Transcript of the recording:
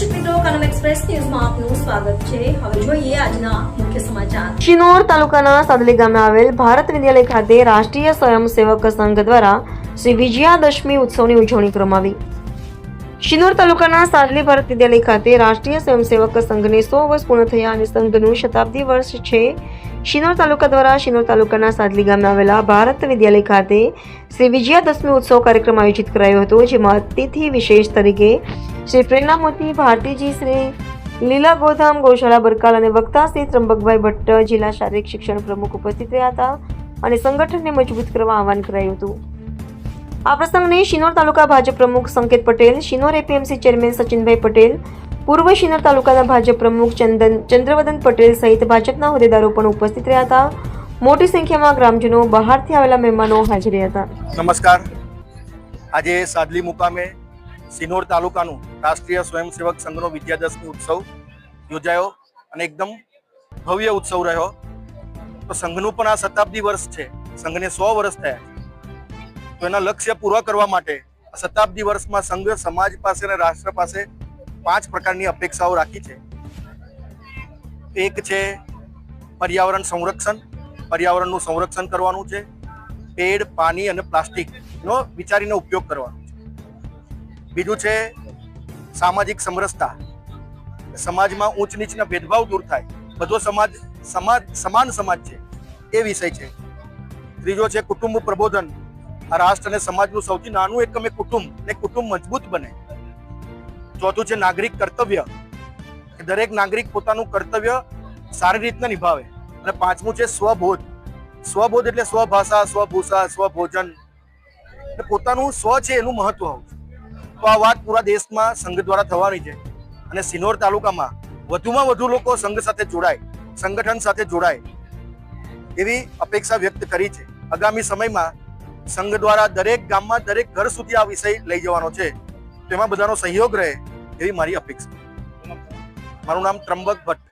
ખાતે રાષ્ટ્રીય સ્વયંસેવક સંઘ દ્વારા શ્રી વિજયાદશમી ઉત્સવની ઉજવણી કરવામાં આવી. શિનોર તાલુકાના સાદલી ભારત વિદ્યાલય ખાતે રાષ્ટ્રીય સ્વયંસેવક સંઘને સો વર્ષ પૂર્ણ થયા અને સંઘનું શતાબ્દી વર્ષ છે. શિનોર તાલુકા દ્વારા શિનોર તાલુકાના સાદલી ગામે આવેલા ભારત વિદ્યાલય ખાતે શ્રી વિજયાદશમી ઉત્સવ કાર્યક્રમ આયોજિત કરાયો હતો, જેમાં અતિથિ વિશેષ તરીકે શ્રી પ્રેરણામૂર્તિ ભારતીજી શ્રી લીલા ગોધામ ગૌશાળા બરકાલ અને વક્તા શ્રી ત્રંબકભાઈ ભટ્ટ જિલ્લા શારીરિક શિક્ષણ પ્રમુખ ઉપસ્થિત રહ્યા હતા અને સંગઠનને મજબૂત કરવા આહવાન કરાયું હતું. આ પ્રસંગને શિનોર તાલુકા ભાજપ પ્રમુખ સંકેત પટેલ, શિનોર એપીએમસી ચેરમેન સચિનભાઈ પટેલ, પૂર્વ શિનોર તાલુકાના ભાજપ પ્રમુખ ચંદન, ચંદ્રવદન પટેલ સહિત ભાજપના હોદ્દેદારો પણ ઉપસ્થિત રહ્યા હતા. મોટી સંખ્યામાં ગ્રામજનો બહારથી આવેલા મહેમાનો હાજર હતા. નમસ્કાર. આજે સાદલી મુકામે સિનોર તાલુકાનું રાષ્ટ્રીય સ્વયંસેવક સંઘનો વિદ્યાદશમી ઉત્સવ યોજાયો અને એકદમ ભવ્ય ઉત્સવ રહ્યો. તો સંઘનું પણ આ શતાબ્દી વર્ષ છે. સંઘને સો વર્ષ થયા તો એના લક્ષ્ય પૂરા કરવા માટે શતાબ્દી વર્ષમાં સંઘ સમાજ પાસે અને રાષ્ટ્ર પાસે પાંચ પ્રકારની અપેક્ષાઓ રાખી છે. એક છે પર્યાવરણ સંરક્ષણ. પર્યાવરણનું સંરક્ષણ કરવાનું છે. પેડ, પાણી અને પ્લાસ્ટિકનો વિચારીને ઉપયોગ કરવાનો બીજું છે સામાજિક સમરસતા. સમાજમાં ઊંચ નીચના ભેદભાવ દૂર થાય. બધો સમાજ સમાજ સમાન સમાજ છે. એ વિષય છે. ત્રીજો છે કુટુંબ પ્રબોધન. આ રાષ્ટ્ર અને સમાજનું સૌથી નાનું એકમ કુટુંબ. ને કુટુંબ મજબૂત બને. ચોથું છે નાગરિક કર્તવ્ય. દરેક નાગરિક પોતાનું કર્તવ્ય સારી રીતના નિભાવે. અને પાંચમું છે સ્વબોધ. સ્વબોધ એટલે સ્વભાષા, સ્વભૂષા, સ્વભોજન. પોતાનું સ્વ છે એનું મહત્વ આવું જોઈએ. તો આ વાત પૂરા દેશમાં સંઘ દ્વારા થવાની છે. અને સિનોર તાલુકામાં વધુમાં વધુ લોકો સંઘ સાથે જોડાય, સંગઠન સાથે જોડાય એવી અપેક્ષા વ્યક્ત કરી છે. આગામી સમયમાં સંઘ દ્વારા દરેક ગામમાં દરેક ઘર સુધી આ વિષય લઈ જવાનો છે. તેમાં બધાનો સહયોગ રહે એવી મારી અપેક્ષા. મારું નામ ત્રંબક ભટ્ટ.